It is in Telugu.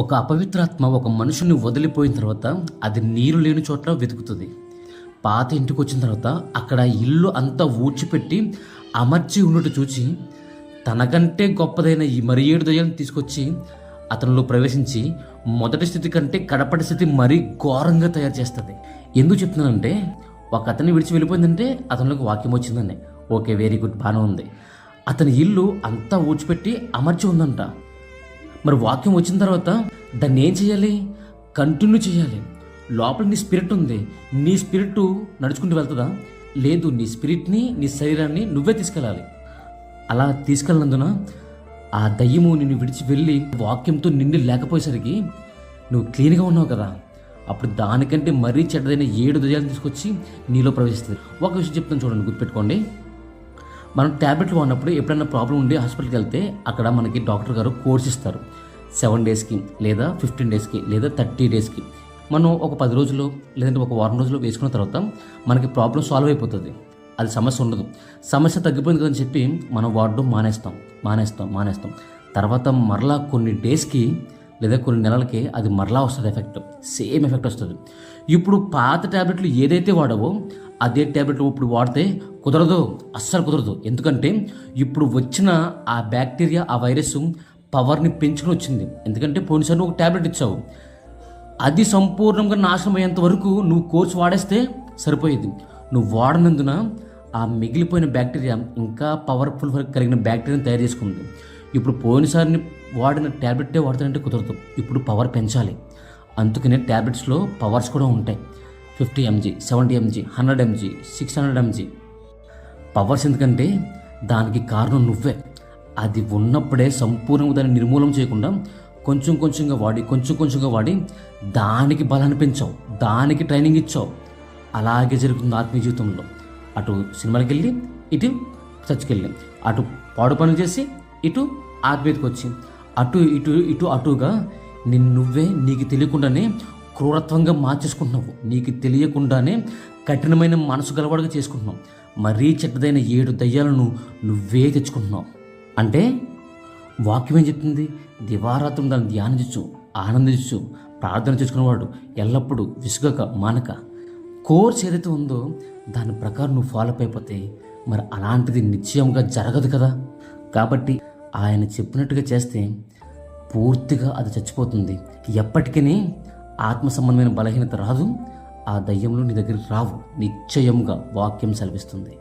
ఒక అపవిత్రాత్మ ఒక మనుషుని వదిలిపోయిన తర్వాత అది నీరు లేని చోట్ల వెతుకుతుంది. పాత ఇంటికి వచ్చిన తర్వాత అక్కడ ఇల్లు అంతా ఊడ్చిపెట్టి అమర్చి ఉన్నట్టు చూచి తనకంటే గొప్పదైన ఈ మరి ఏడు దయ్యాలను తీసుకొచ్చి అతనిలో ప్రవేశించి మొదటి స్థితి కంటే కడపటి స్థితి మరీ ఘోరంగా తయారు చేస్తుంది. ఎందుకు చెప్తున్నానంటే ఒక అతన్ని విడిచి వెళ్ళిపోయిందంటే అతనిలోకి వాక్యం వచ్చిందండి. ఓకే వెరీ గుడ్ బాగానే ఉంది. అతని ఇల్లు అంతా ఊడ్చిపెట్టి అమర్చి ఉందంట. మరి వాక్యం వచ్చిన తర్వాత దాన్ని ఏం చేయాలి? కంటిన్యూ చేయాలి. లోపల నీ స్పిరిట్ ఉంది. నీ స్పిరిట్ నడుచుకుంటూ వెళ్తుందా? లేదు నీ స్పిరిట్ని నీ శరీరాన్ని నువ్వే తీసుకెళ్ళాలి. అలా తీసుకెళ్ళినందున ఆ దయ్యము నిన్ను విడిచి వెళ్ళి వాక్యంతో నిండి లేకపోయేసరికి నువ్వు క్లీన్గా ఉన్నావు కదా. అప్పుడు దానికంటే మరీ చెడ్డదైన ఏడు దయ్యాలు తీసుకొచ్చి నీలో ప్రవేశిస్తుంది. ఒక విషయం చెప్తాను చూడండి గుర్తుపెట్టుకోండి. మనం ట్యాబ్లెట్లు వాడినప్పుడు ఎప్పుడైనా ప్రాబ్లం ఉండి హాస్పిటల్కి వెళ్తే అక్కడ మనకి డాక్టర్ గారు కోర్స్ ఇస్తారు. సెవెన్ డేస్కి లేదా ఫిఫ్టీన్ డేస్కి లేదా థర్టీ డేస్కి మనం ఒక పది రోజులు లేదంటే ఒక వారం రోజులు వేసుకున్న తర్వాత మనకి ప్రాబ్లం సాల్వ్ అయిపోతుంది. అది సమస్య ఉండదు. సమస్య తగ్గిపోయింది కదని చెప్పి మనం వాడడం మానేస్తాం మానేస్తాం మానేస్తాం. తర్వాత మరలా కొన్ని డేస్కి లేదా కొన్ని నెలలకి అది మరలా వస్తుంది ఎఫెక్ట్ సేమ్ ఎఫెక్ట్ వస్తుంది. ఇప్పుడు పాత ట్యాబ్లెట్లు ఏదైతే వాడవో అదే ట్యాబ్లెట్లు ఇప్పుడు వాడితే కుదరదు. అస్సలు కుదరదు. ఎందుకంటే ఇప్పుడు వచ్చిన ఆ బ్యాక్టీరియా ఆ వైరస్ పవర్ని పెంచుకుని వచ్చింది. ఎందుకంటే పోయినసారి నువ్వు ఒక ట్యాబ్లెట్ ఇచ్చావు. అది సంపూర్ణంగా నాశనం అయ్యేంత వరకు నువ్వు కోర్స్ వాడేస్తే సరిపోయేది. నువ్వు వాడనందున ఆ మిగిలిపోయిన బ్యాక్టీరియా ఇంకా పవర్ఫుల్ కలిగిన బ్యాక్టీరియాని తయారు చేసుకుంది. ఇప్పుడు పోయినసారిని వాడిన ట్యాబ్లెట్టే వాడతానంటే కుదరదు. ఇప్పుడు పవర్ పెంచాలి. అందుకనే ట్యాబ్లెట్స్లో పవర్స్ కూడా ఉంటాయి. Fifty MG seventy MG hundred MG six hundred MG. Powers ఎందుకంటే దానికి కారణం నువ్వే. అది ఉన్నప్పుడే సంపూర్ణంగా దాన్ని నిర్మూలన చేయకుండా కొంచెం కొంచెంగా వాడి కొంచెం కొంచెంగా వాడి దానికి బలాన్ని పెంచావు. దానికి ట్రైనింగ్ ఇచ్చావు. అలాగే జరుగుతుంది ఆత్మీయ జీవితంలో. అటు సినిమాకి వెళ్ళి ఇటు చర్చికి వెళ్ళి అటు పాడు పనులు చేసి ఇటు ఆత్మీయతకు వచ్చి అటు ఇటు ఇటు అటుగా నిన్ను నువ్వే నీకు తెలియకుండానే క్రూరత్వంగా మార్చేసుకుంటున్నావు. నీకు తెలియకుండానే కఠినమైన మనసు గలవాడుగా చేసుకుంటున్నావు. మరీ చెడ్డదైన ఏడు దయ్యాలను నువ్వే తెచ్చుకుంటున్నావు. అంటే వాక్యం ఏం చెప్తుంది? దివారాత్రం దాన్ని ధ్యానించు ఆనందించు ప్రార్థన చేసుకునేవాడు ఎల్లప్పుడూ విసుగక మానక. కోర్స్ ఏదైతే ఉందో దాని ప్రకారం నువ్వు ఫాలో అయిపోతే మరి అలాంటిది నిశ్చయంగా జరగదు కదా. కాబట్టి ఆయన చెప్పినట్టుగా చేస్తే పూర్తిగా అది చచ్చిపోతుంది. ఎప్పటికీ ఆత్మ సంబంధమైన బలహీనత రాదు ఆ దయ్యంలో నీ దగ్గరికి రావు. నిశ్చయంగా వాక్యం సెలవిస్తుంది.